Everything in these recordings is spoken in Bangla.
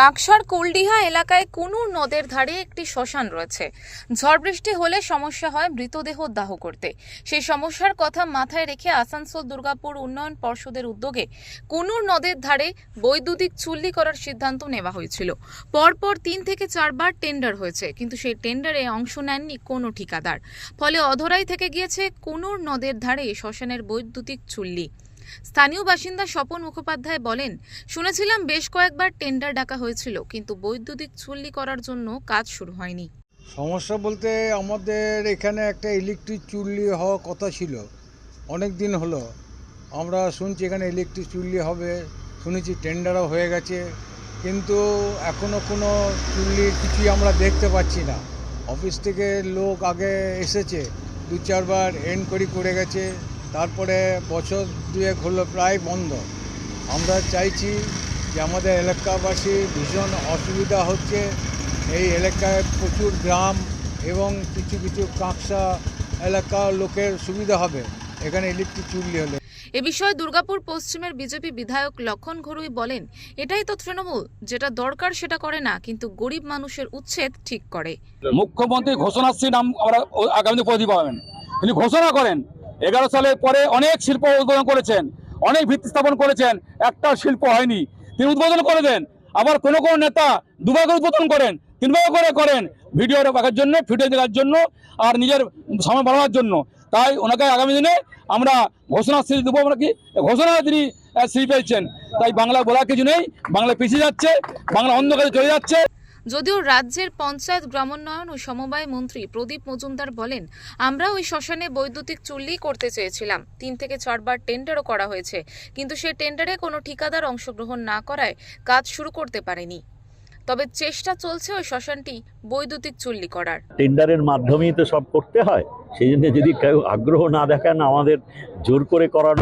কাকসার কোলডিহা এলাকায় কুনুর নদের ধারে একটি শ্মশান রয়েছে। ঝড় বৃষ্টি হলে সমস্যা হয় মৃতদেহ দাহ করতে। সেই সমস্যার কথা মাথায় রেখে আসানসোল দুর্গাপুর উন্নয়ন পর্ষদের উদ্যোগে কুনুর নদের ধারে বৈদ্যুতিক চুল্লি করার সিদ্ধান্ত নেওয়া হয়েছিল। পরপর তিন থেকে চারবার টেন্ডার হয়েছে, কিন্তু সেই টেন্ডারে অংশ নেননি কোনো ঠিকাদার। ফলে অধরাই থেকে গিয়েছে কুনুর নদের ধারে শ্মশানের বৈদ্যুতিক চুল্লি। স্থানীয় বাসিন্দা স্বপন মুখোপাধ্যায় বলেন, শুনেছিলাম বেশ কয়েকবার টেন্ডার ডাকা হয়েছিল, কিন্তু বৈদ্যুতিক চুল্লি করার জন্য কাজ শুরু হয়নি। সমস্যা বলতে আমাদের এখানে একটা ইলেকট্রিক চুল্লি হওয়ার কথা ছিল, অনেক দিন হলো। আমরা শুনছি এখানে ইলেকট্রিক চুল্লি হবে, শুনেছি টেন্ডারও হয়ে গেছে, কিন্তু এখনও কোনো চুল্লির কিছুই আমরা দেখতে পাচ্ছি না। অফিস থেকে লোক আগে এসেছে দু চারবার এনকোয়ারি করে গেছে তারপরে বছর দুয়েক হলো প্রায় বন্ধ। আমরা চাইছি যে আমাদের এলাকাবাসী ভীষণ অসুবিধা হচ্ছে। এই এলাকায় প্রচুর গ্রাম এবং কিছু কিছু কাঁকসা এলাকার লোকের সুবিধা হবে। এখানে ইলেকট্রিক চুল্লি হলে। এ বিষয়ে দুর্গাপুর পশ্চিমের বিজেপি বিধায়ক লক্ষণ ঘরুই বলেন এটাই তো তৃণমূল যেটা দরকার সেটা করে না কিন্তু গরিব মানুষের উচ্ছেদ ঠিক করে। মুখ্যমন্ত্রী ঘোষণাশ্রী নাম আমরা আগামী পাবেন। তিনি ঘোষণা করেন এগারো সালের পরে অনেক শিল্প উদ্বোধন করেছেন, অনেক ভিত্তি স্থাপন করেছেন, একটা শিল্প হয়নি। তিনি উদ্বোধন করে দেন, আবার কোনো কোনো নেতা দুবার করে উদ্বোধন করেন তিনবার করে করেন, ভিডিও রাখার জন্য ভিডিও দেখার জন্য, আর নিজের সময় বাড়ানোর জন্য। তাই ওনাকে আগামী দিনে আমরা ঘোষণা শ্রী দেবো, আমরা কি? ঘোষণা তিনি শ্রী পেয়েছেন। তাই বাংলা বলার কিছু নেই বাংলা পিছিয়ে যাচ্ছে, বাংলা অন্ধকারে চলে যাচ্ছে। যদিও রাজ্যের পঞ্চায়েত গ্রামোন্নয়ন ও সমবায় মন্ত্রী প্রদীপ মজুমদার বলেন, আমরা ওই শ্মশানে বৈদ্যুতিক চুল্লি করতে চেয়েছিলাম। তিন থেকে চারবার টেন্ডারও করা হয়েছে। কিন্তু সেই টেন্ডারে কোনো ঠিকাদার অংশগ্রহণ না করায় কাজ শুরু করতে পারেনি। তবে চেষ্টা চলছে ওই শ্মশানটি বৈদ্যুতিক চুল্লি করার। টেন্ডারের মাধ্যমেই তো সব করতে হয়। সেই জন্য যদি কেউ আগ্রহ না দেখান, আমাদের জোর করে করার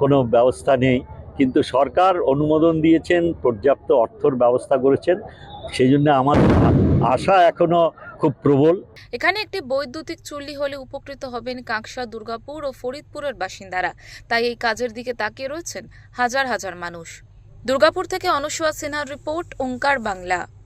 কোনো ব্যবস্থা নেই। কিন্তু সরকার অনুমোদন দিয়েছেন, পর্যাপ্ত অর্থর ব্যবস্থা করেছেন সেই জন্য আমার আশা এখনও খুব প্রবল। এখানে একটি বৈদ্যুতিক চুল্লি হলে উপকৃত হবেন কাঁকসা, দুর্গাপুর ও ফরিদপুরের বাসিন্দারা। তাই এই কাজের দিকে তাকিয়ে রয়েছেন হাজার হাজার মানুষ। দুর্গাপুর থেকে অনুসুয়া সিনহার রিপোর্ট, ওঙ্কার বাংলা।